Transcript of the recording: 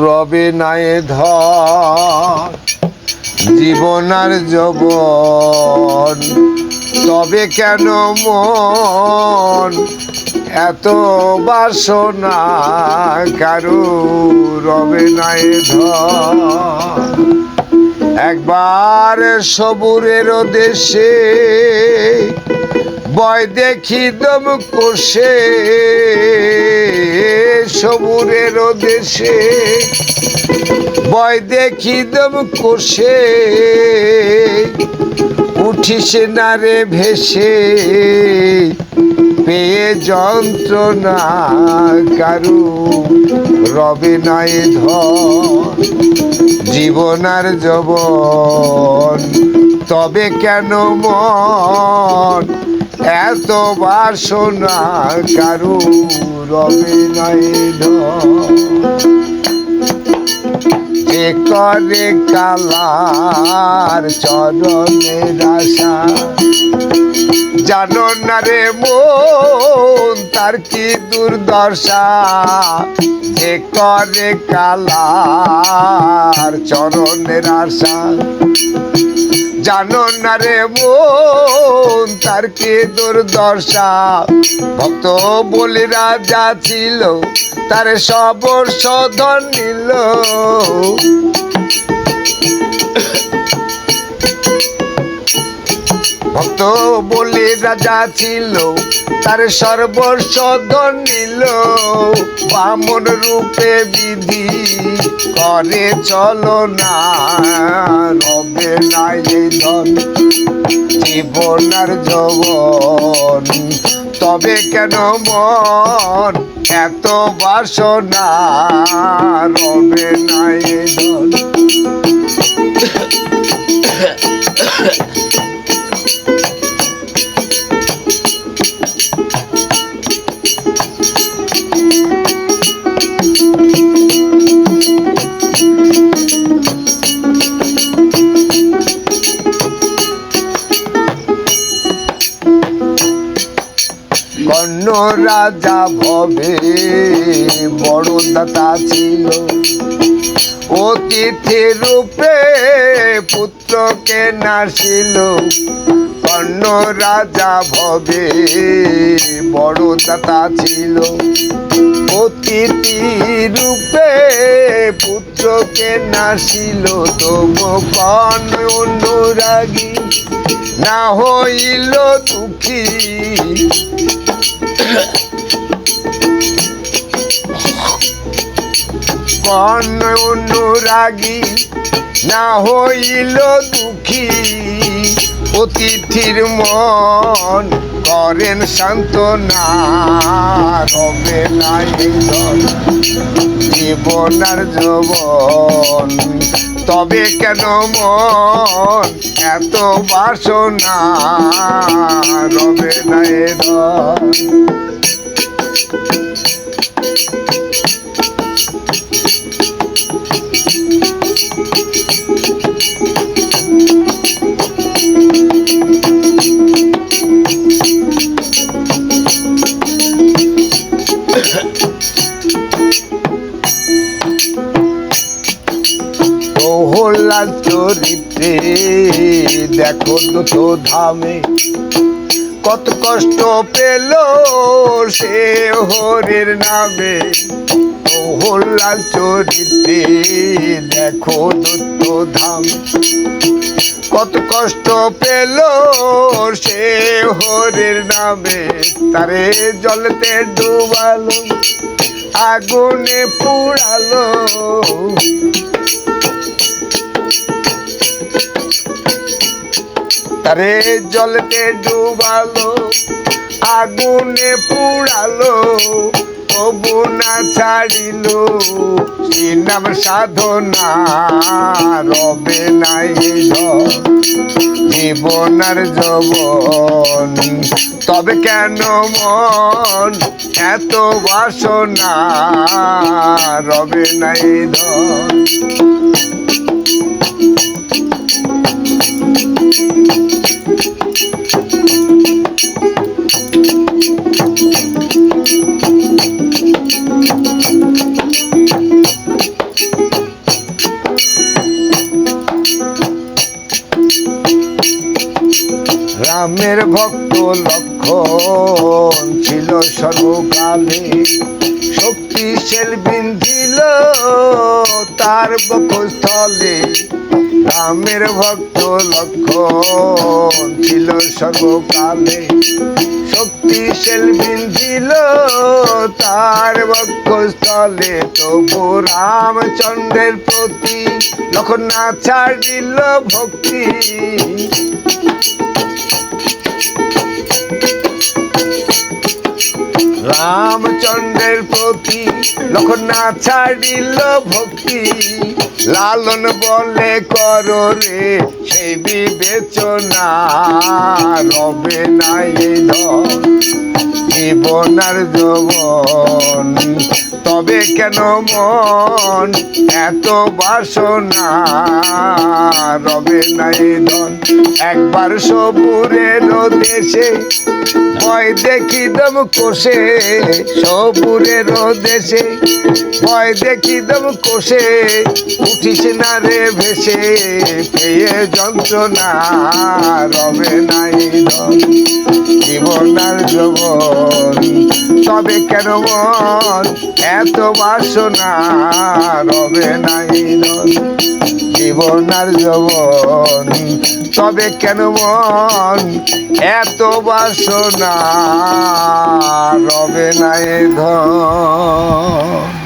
রবে নাই ধর জীবন আর তবে কেন মন এত বাসনা? কারু রবে নাই ধর একবার সবুরের দেশে বয় দেখি দম কোষে সবুরের দেশে। বয় দেখি দম কোষে, উঠিস না রে ভেসে। পেয়ে যন্ত্রণা কারু, রবে নাই ধর জীবন আর তবে কেন মন? এত বাসনা কারু রবে নাই ধর যে করে কালার চরণের আশা। জানো না রে মন, তার কি দুর্দশা? যে করে কালার চরণের আশা। জানো না রে মন, তার কে দুর্দশা? ভক্ত বলি রাজা ছিল, তার সবর শোধন নিল। ভক্ত বলি রাজা ছিল তার সর্বস্ব নিল। বামন রূপে বিধি করে চলো না। রবে নাই ধন, জীবন আর যবন। তবে কেন মন এত বাসনা? রবে নাই ধন। রাজা ভবে বড় দাতা ছিল। অতিথি রূপে পুত্রকে নাসিল কর্ণ রাজা ভবে বড় দাতা ছিল। অতিথি রূপে পুত্রকে নাসিল তবু কর্ণ অনুরাগী। না হইল দুঃখী কর্ণ অনুরাগী না হইল দুঃখী। অতিথির মন করেন সান্ত্বনা, রবে নাই জীবন আর যবন, তবে কেন মন এত বাসনা? চরিত্রে দেখো দুটো ধামে কত কষ্ট পেল সে হরির নামে। প্রহ্লাদ চরিত্রে দেখো দুটো ধাম। কত কষ্ট পেল সে হরির নামে। তারে জলতে ডুবালো, আগুনে পুড়ালো। তারে জলতে ডুবালো, আগুনে পুড়ালো, তবু না ছাড়িল। নাম সাধনা, রবে নাই ধর জীবন তবে কেন মন এত বাসনা, রবে নাই ধর রামের ভক্ত লক্ষণ ছিল সর্বকালে। শক্তিশাল বিন্ধিল তার বক্ষস্থলে রামের ভক্ত লক্ষণ ছিল সর্বকালে। শক্তিশাল বিন্ধিল তার বক্ষস্থলে তবু রামচন্দ্রের প্রতি লক্ষণ না ছাড়িল ভক্তি। রামচন্দ্রের প্রতি লক্ষণ ছাড়িল ভক্তি, লালন বলে করো রে সেই বিবেচনা রবে নাই জীবনার যৌবন, তবে কেন মন? এত বাসনা রবে নাই ধন। একবার সবুরের দেশে ভয় দেখি দম কোষে সবুরের দেশে ভয় দেখি দম কোষে উঠিস না রে ভেসে। পেয়ে যন্ত্রণা রবে নাই ধন। জীবনার যৌবন, তবে কেন মন? এত বাসনা রবে নাই জীবনার যৌবন। তবে কেন মন এত বাসনা? রবে নাই ধন।